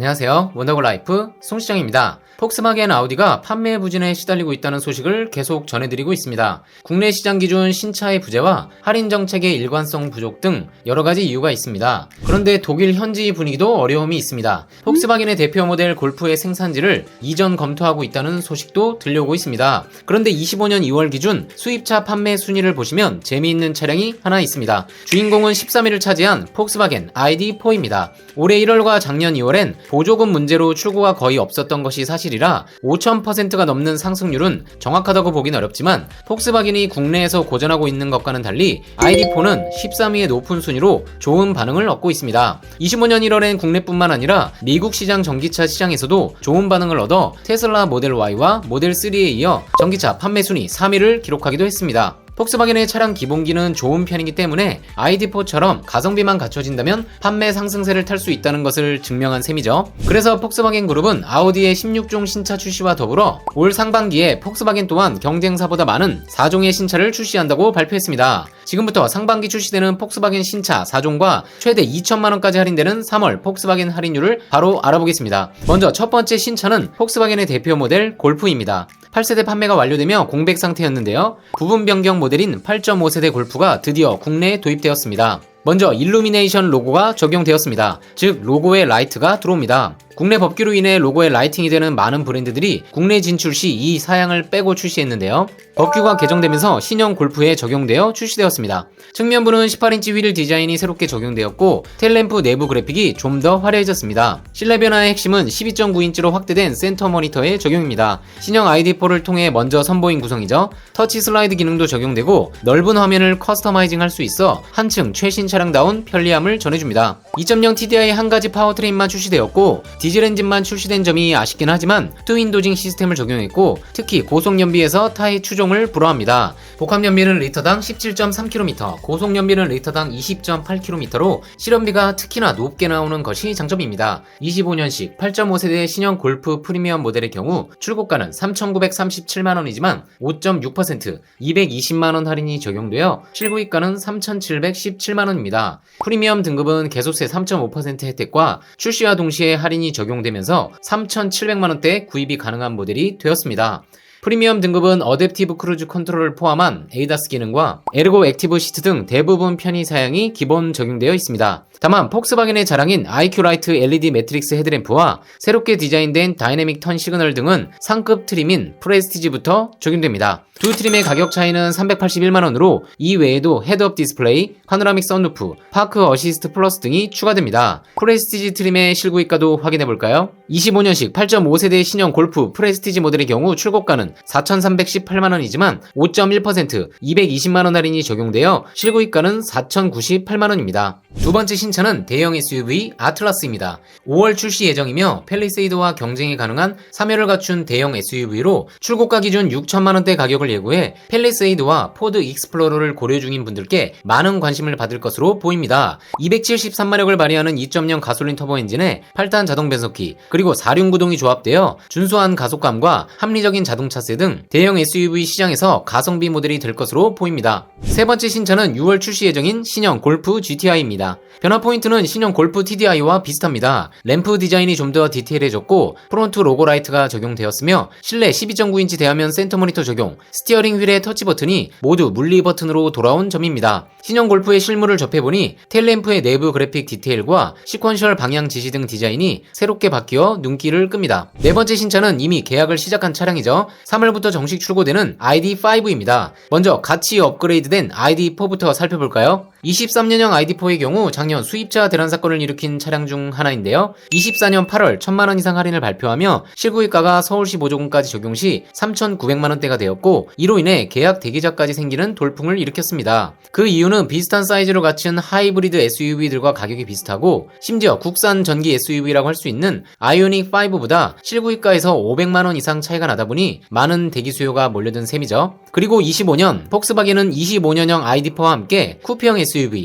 안녕하세요. 원더골 라이프 송시장입니다. 폭스바겐 아우디가 판매 부진에 시달리고 있다는 소식을 계속 전해드리고 있습니다. 국내 시장 기준 신차의 부재와 할인 정책의 일관성 부족 등 여러 가지 이유가 있습니다. 그런데 독일 현지 분위기도 어려움이 있습니다. 폭스바겐의 대표 모델 골프의 생산지를 이전 검토하고 있다는 소식도 들려오고 있습니다. 그런데 25년 2월 기준 수입차 판매 순위를 보시면 재미있는 차량이 하나 있습니다. 주인공은 13위를 차지한 폭스바겐 ID4입니다. 올해 1월과 작년 2월엔 보조금 문제로 출고가 거의 없었던 것이 사실 이라 5,000%가 넘는 상승률은 정확하다고 보긴 어렵지만 폭스바겐이 국내에서 고전하고 있는 것과는 달리 ID4는 13위의 높은 순위로 좋은 반응을 얻고 있습니다. 25년 1월엔 국내뿐만 아니라 미국 시장 전기차 시장에서도 좋은 반응을 얻어 테슬라 모델 Y와 모델 3에 이어 전기차 판매 순위 3위를 기록하기도 했습니다. 폭스바겐의 차량 기본기는 좋은 편이기 때문에 ID4처럼 가성비만 갖춰진다면 판매 상승세를 탈 수 있다는 것을 증명한 셈이죠. 그래서 폭스바겐 그룹은 아우디의 16종 신차 출시와 더불어 올 상반기에 폭스바겐 또한 경쟁사보다 많은 4종의 신차를 출시한다고 발표했습니다. 지금부터 상반기 출시되는 폭스바겐 신차 4종과 최대 2천만원까지 할인되는 3월 폭스바겐 할인율을 바로 알아보겠습니다. 먼저 첫 번째 신차는 폭스바겐의 대표 모델 골프입니다. 8세대 판매가 완료되며 공백 상태였는데요. 부분 변경 모델인 8.5세대 골프가 드디어 국내에 도입되었습니다. 먼저 일루미네이션 로고가 적용되었습니다. 즉 로고에 라이트가 들어옵니다. 국내 법규로 인해 로고에 라이팅이 되는 많은 브랜드들이 국내 진출 시 이 사양을 빼고 출시했는데요. 법규가 개정되면서 신형 골프에 적용되어 출시되었습니다. 측면부는 18인치 휠 디자인이 새롭게 적용되었고 텔램프 내부 그래픽이 좀 더 화려해졌습니다. 실내 변화의 핵심은 12.9인치로 확대된 센터 모니터의 적용입니다. 신형 ID4를 통해 먼저 선보인 구성이죠. 터치 슬라이드 기능도 적용되고 넓은 화면을 커스터마이징 할 수 있어 한층 최신 차량다운 편리함을 전해줍니다. 2.0 TDI 한 가지 파워트레인만 출시되었고 디젤 엔진만 출시된 점이 아쉽긴 하지만 트윈 도징 시스템을 적용했고 특히 고속 연비에서 타의 추종을 불허합니다. 복합 연비는 리터당 17.3km, 고속 연비는 리터당 20.8km로 실험비가 특히나 높게 나오는 것이 장점입니다. 25년식 8.5세대 신형 골프 프리미엄 모델의 경우 출고가는 3,937만원이지만 5.6% 220만원 할인이 적용되어 실구입가는 3,717만원입니다. 프리미엄 등급은 개소세 3.5% 혜택과 출시와 동시에 할인이 적용 되면서 3,700만원대 구입이 가능한 모델이 되었습니다. 프리미엄 등급은 어댑티브 크루즈 컨트롤을 포함한 에이다스 기능과 에르고 액티브 시트 등 대부분 편의 사양이 기본 적용되어 있습니다. 다만 폭스바겐의 자랑인 IQ 라이트 LED 매트릭스 헤드램프와 새롭게 디자인된 다이내믹 턴 시그널 등은 상급 트림인 프레스티지부터 적용됩니다. 두 트림의 가격 차이는 381만원으로 이 외에도 헤드업 디스플레이, 파노라믹 썬루프, 파크 어시스트 플러스 등이 추가됩니다. 프레스티지 트림의 실구입가도 확인해볼까요? 25년식 8.5세대 신형 골프 프레스티지 모델의 경우 출고가는 4,318만원이지만 5.1% 220만원 할인이 적용되어 실구입가는 4,098만원입니다. 두 번째 신차는 대형 SUV 아틀라스입니다. 5월 출시 예정이며 펠리세이드와 경쟁이 가능한 3열을 갖춘 대형 SUV로 출고가 기준 6천만원대 가격을 예고해 펠리세이드와 포드 익스플로러를 고려 중인 분들께 많은 관심을 받을 것으로 보입니다. 273마력을 발휘하는 2.0 가솔린 터보 엔진에 8단 자동 변속기 그리고 4륜 구동이 조합되어 준수한 가속감과 합리적인 자동 차세 등 대형 SUV 시장에서 가성비 모델이 될 것으로 보입니다. 세 번째 신차는 6월 출시 예정인 신형 골프 GTI입니다. 변화 포인트는 신형 골프 TDI와 비슷합니다. 램프 디자인이 좀 더 디테일해졌고 프론트 로고 라이트가 적용되었으며 실내 12.9인치 대화면 센터 모니터 적용, 스티어링 휠의 터치 버튼이 모두 물리 버튼으로 돌아온 점입니다. 신형 골프의 실물을 접해보니 텔램프의 내부 그래픽 디테일과 시퀀셜 방향 지시 등 디자인이 새롭게 바뀌어 눈길을 끕니다. 네 번째 신차는 이미 계약을 시작한 차량이죠. 3월부터 정식 출고되는 ID5입니다. 먼저 같이 업그레이드된 ID4부터 살펴볼까요? 23년형 ID4의 경우 작년 수입자 대란 사건을 일으킨 차량 중 하나인데요. 24년 8월 1000만원 이상 할인을 발표하며 실구입가가 서울시 보조금까지 적용 시 3,900만원대가 되었고 이로 인해 계약 대기자까지 생기는 돌풍을 일으켰습니다. 그 이유는 비슷한 사이즈로 갖춘 하이브리드 SUV들과 가격이 비슷하고 심지어 국산 전기 SUV라고 할 수 있는 아이오닉 5보다 실구입가에서 500만원 이상 차이가 나다 보니 많은 대기 수요가 몰려든 셈이죠. 그리고 25년 폭스바겐은 25년형 ID4와 함께 쿠페형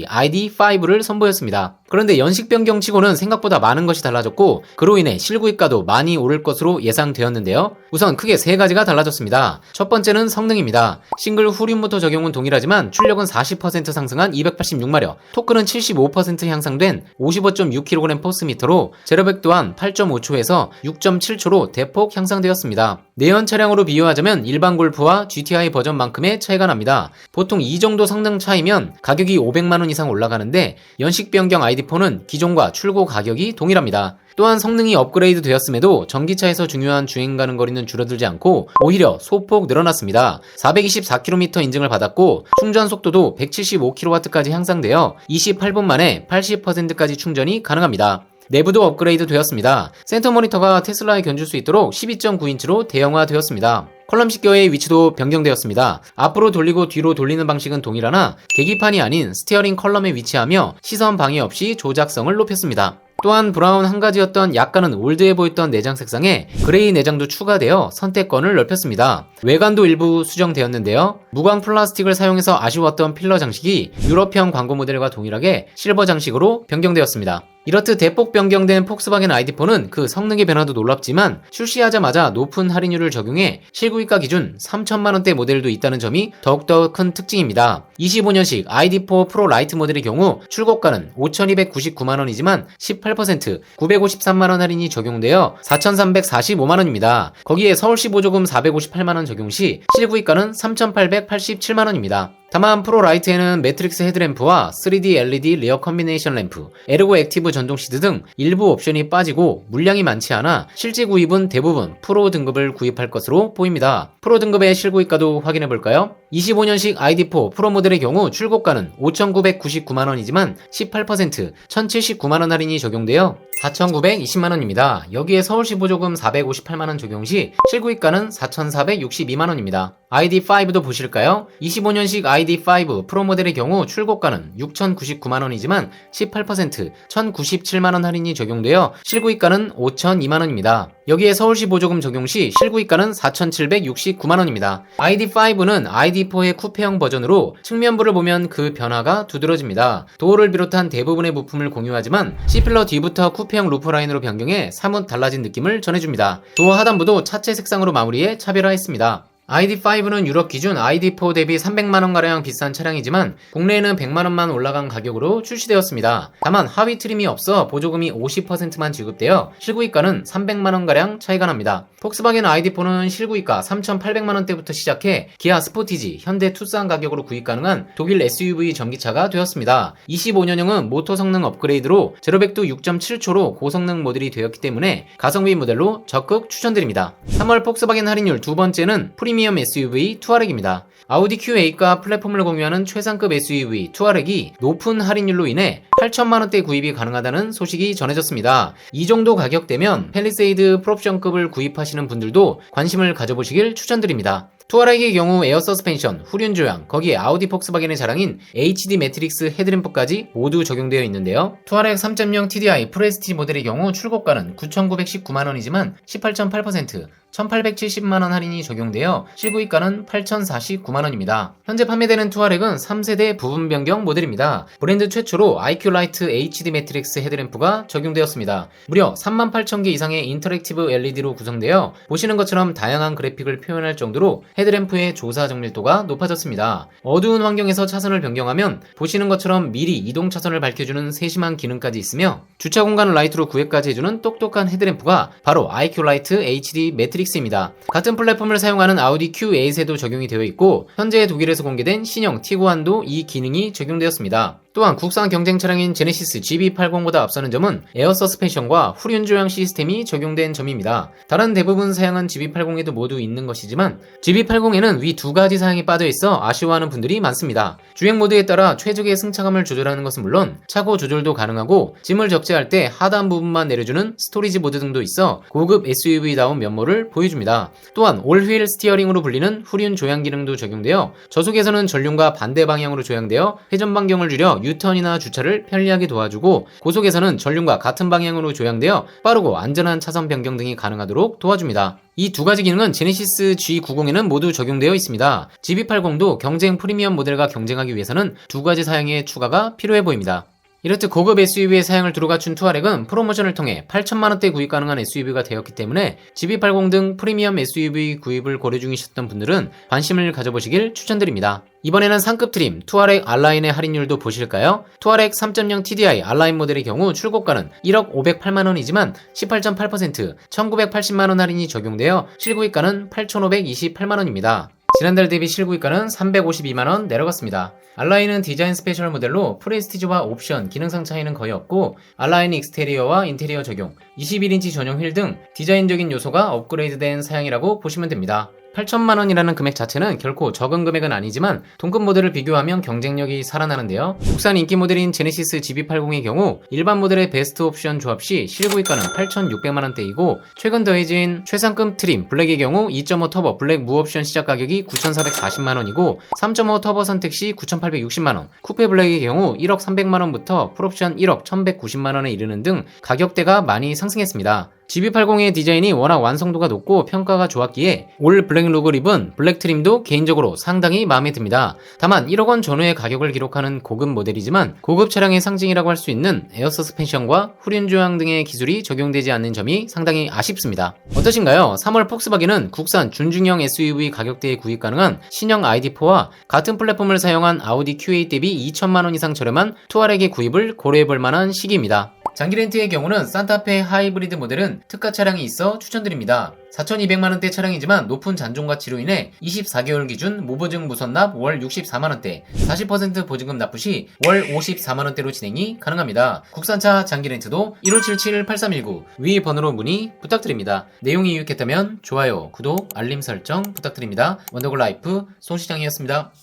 ID5를 선보였습니다. 그런데 연식 변경 치고는 생각보다 많은 것이 달라졌고 그로 인해 실구입가도 많이 오를 것으로 예상되었는데요. 우선 크게 세 가지가 달라졌습니다. 첫 번째는 성능입니다. 싱글 후륜 모터 적용은 동일하지만 출력은 40% 상승한 286마력, 토크는 75% 향상된 55.6kg 포스미터로 제로백 또한 8.5초에서 6.7초로 대폭 향상되었습니다. 내연 차량으로 비교하자면 일반 골프와 GTI 버전만큼의 차이가 납니다. 보통 이 정도 성능 차이면 가격이 500만원 이상 올라가는데 연식 변경 ID4는 기존과 출고 가격이 동일합니다. 또한 성능이 업그레이드 되었음에도 전기차에서 중요한 주행 가는 거리는 줄어들지 않고 오히려 소폭 늘어났습니다. 424km 인증을 받았고 충전 속도도 175kW까지 향상되어 28분 만에 80%까지 충전이 가능합니다. 내부도 업그레이드 되었습니다. 센터 모니터가 테슬라에 견줄 수 있도록 12.9인치로 대형화 되었습니다. 컬럼 식교의 위치도 변경되었습니다. 앞으로 돌리고 뒤로 돌리는 방식은 동일하나 계기판이 아닌 스티어링 컬럼에 위치하며 시선 방해 없이 조작성을 높였습니다. 또한 브라운 한 가지였던 약간은 올드해 보였던 내장 색상에 그레이 내장도 추가되어 선택권을 넓혔습니다. 외관도 일부 수정되었는데요. 무광 플라스틱을 사용해서 아쉬웠던 필러 장식이 유럽형 광고 모델과 동일하게 실버 장식으로 변경되었습니다. 이렇듯 대폭 변경된 폭스바겐 ID4는 그 성능의 변화도 놀랍지만 출시하자마자 높은 할인율을 적용해 실구입가 기준 3천만원대 모델도 있다는 점이 더욱더 큰 특징입니다. 25년식 ID4 프로 라이트 모델의 경우 출고가는 5,299만원이지만 18% 953만원 할인이 적용되어 4,345만원입니다. 거기에 서울시 보조금 458만원 적용 시 실구입가는 3,887만원입니다. 다만 프로 라이트에는 매트릭스 헤드램프와 3D LED 리어 컨비네이션 램프, 에르고 액티브 전동 시트 등 일부 옵션이 빠지고 물량이 많지 않아 실제 구입은 대부분 프로 등급을 구입할 것으로 보입니다. 프로 등급의 실구입가도 확인해 볼까요? 25년식 ID4 프로 모델의 경우 출고가는 5,999만원이지만 18% 1,079만원 할인이 적용되어 4,920만원입니다. 여기에 서울시 보조금 458만원 적용 시 실구입가는 4,462만원입니다. ID5도 보실까요? 25년식 ID5 프로 모델의 경우 출고가는 6,099만원이지만 18% 1,097만원 할인이 적용되어 실구입가는 5,002만원입니다. 여기에 서울시 보조금 적용 시 실구입가는 4,769만원입니다. ID5는 ID4의 쿠페형 버전으로 측면부를 보면 그 변화가 두드러집니다. 도어를 비롯한 대부분의 부품을 공유하지만 C필러 뒤부터 쿠페형 루프 라인으로 변경해 사뭇 달라진 느낌을 전해줍니다. 도어 하단부도 차체 색상으로 마무리해 차별화했습니다. ID5는 유럽 기준 ID4 대비 300만원가량 비싼 차량이지만 국내에는 100만원만 올라간 가격으로 출시되었습니다. 다만 하위 트림이 없어 보조금이 50%만 지급되어 실구입가는 300만원가량 차이가 납니다. 폭스바겐 ID4는 실구입가 3,800만원대부터 시작해 기아 스포티지, 현대 투싼 가격으로 구입 가능한 독일 SUV 전기차가 되었습니다. 25년형은 모터 성능 업그레이드로 제로백도 6.7초로 고성능 모델이 되었기 때문에 가성비 모델로 적극 추천드립니다. 3월 폭스바겐 할인율 두 번째는 프리 프리미엄 SUV 투아렉입니다. 아우디 Q8과 플랫폼을 공유하는 최상급 SUV 투아렉이 높은 할인율로 인해 8천만원대 구입이 가능하다는 소식이 전해졌습니다. 이 정도 가격대면 펠리세이드 프롭션급을 구입하시는 분들도 관심을 가져보시길 추천드립니다. 투아렉의 경우 에어 서스펜션, 후륜 조향, 거기에 아우디 폭스바겐의 자랑인 HD 매트릭스 헤드램프까지 모두 적용되어 있는데요. 투아렉 3.0 TDI 프레스티 모델의 경우 출고가는 9,919만원이지만 18.8% 1,870만원 할인이 적용되어 실구입가는 8,049만원입니다. 현재 판매되는 투아렉은 3세대 부분 변경 모델입니다. 브랜드 최초로 IQ 라이트 HD 매트릭스 헤드램프가 적용되었습니다. 무려 38,000개 이상의 인터랙티브 LED로 구성되어 보시는 것처럼 다양한 그래픽을 표현할 정도로 헤드램프의 조사 정밀도가 높아졌습니다. 어두운 환경에서 차선을 변경하면 보시는 것처럼 미리 이동 차선을 밝혀주는 세심한 기능까지 있으며 주차 공간을 라이트로 구획까지 해주는 똑똑한 헤드램프가 바로 IQ 라이트 HD 매트릭스 입니다. 같은 플랫폼을 사용하는 아우디 Q8에도 적용이 되어 있고 현재 독일에서 공개된 신형 티구안도 이 기능이 적용되었습니다. 또한 국산 경쟁 차량인 제네시스 GB80보다 앞서는 점은 에어 서스펜션과 후륜 조향 시스템이 적용된 점입니다. 다른 대부분 사양은 GB80에도 모두 있는 것이지만 GB80에는 위 두 가지 사양이 빠져 있어 아쉬워하는 분들이 많습니다. 주행 모드에 따라 최적의 승차감을 조절하는 것은 물론 차고 조절도 가능하고 짐을 적재할 때 하단 부분만 내려주는 스토리지 모드 등도 있어 고급 SUV다운 면모를 보여줍니다. 또한 올휠 스티어링으로 불리는 후륜 조향 기능도 적용되어 저속에서는 전륜과 반대 방향으로 조향되어 회전 반경을 줄여 유턴이나 주차를 편리하게 도와주고 고속에서는 전륜과 같은 방향으로 조향되어 빠르고 안전한 차선 변경 등이 가능하도록 도와줍니다. 이두 가지 기능은 제네시스 G90에는 모두 적용되어 있습니다. GB80도 경쟁 프리미엄 모델과 경쟁하기 위해서는 두 가지 사양의 추가가 필요해 보입니다. 이렇듯 고급 SUV의 사양을 두루 갖춘 투아렉은 프로모션을 통해 8천만원대 구입 가능한 SUV가 되었기 때문에 GB80 등 프리미엄 SUV 구입을 고려 중이셨던 분들은 관심을 가져보시길 추천드립니다. 이번에는 상급 트림 투아렉 알라인의 할인율도 보실까요? 투아렉 3.0 TDI 알라인 모델의 경우 출고가는 1억 508만원이지만 18.8% 1980만원 할인이 적용되어 실구입가는 8,528만원입니다. 지난달 대비 실구입가는 352만원 내려갔습니다. 알라인은 디자인 스페셜 모델로 프레스티지와 옵션, 기능상 차이는 거의 없고 알라인 익스테리어와 인테리어 적용, 21인치 전용 휠 등 디자인적인 요소가 업그레이드된 사양이라고 보시면 됩니다. 8천만 원이라는 금액 자체는 결코 적은 금액은 아니지만 동급 모델을 비교하면 경쟁력이 살아나는데요. 국산 인기 모델인 제네시스 GB80의 경우 일반 모델의 베스트 옵션 조합 시 실구입가는 8,600만 원대이고 최근 더해진 최상급 트림 블랙의 경우 2.5 터보 블랙 무옵션 시작 가격이 9,440만 원이고 3.5 터보 선택 시 9,860만 원 쿠페 블랙의 경우 1억 300만 원부터 풀옵션 1억 1,190만 원에 이르는 등 가격대가 많이 상승했습니다. GB80의 디자인이 워낙 완성도가 높고 평가가 좋았기에 올 블랙 룩을 입은 블랙 트림도 개인적으로 상당히 마음에 듭니다. 다만 1억 원 전후의 가격을 기록하는 고급 모델이지만 고급 차량의 상징이라고 할 수 있는 에어 서스펜션과 후륜 조향 등의 기술이 적용되지 않는 점이 상당히 아쉽습니다. 어떠신가요? 3월 폭스바겐은 국산 준중형 SUV 가격대에 구입 가능한 신형 ID4와 같은 플랫폼을 사용한 아우디 Q8 대비 2천만 원 이상 저렴한 투아렉의 구입을 고려해볼 만한 시기입니다. 장기 렌트의 경우는 산타페 하이브리드 모델은 특가 차량이 있어 추천드립니다. 4,200만원대 차량이지만 높은 잔존 가치로 인해 24개월 기준 무보증 무선납 월 64만원대, 40% 보증금 납부 시 월 54만원대로 진행이 가능합니다. 국산차 장기 렌트도 1577-8319 위 번호로 문의 부탁드립니다. 내용이 유익했다면 좋아요, 구독, 알림 설정 부탁드립니다. 원더골 라이프 송시장이었습니다.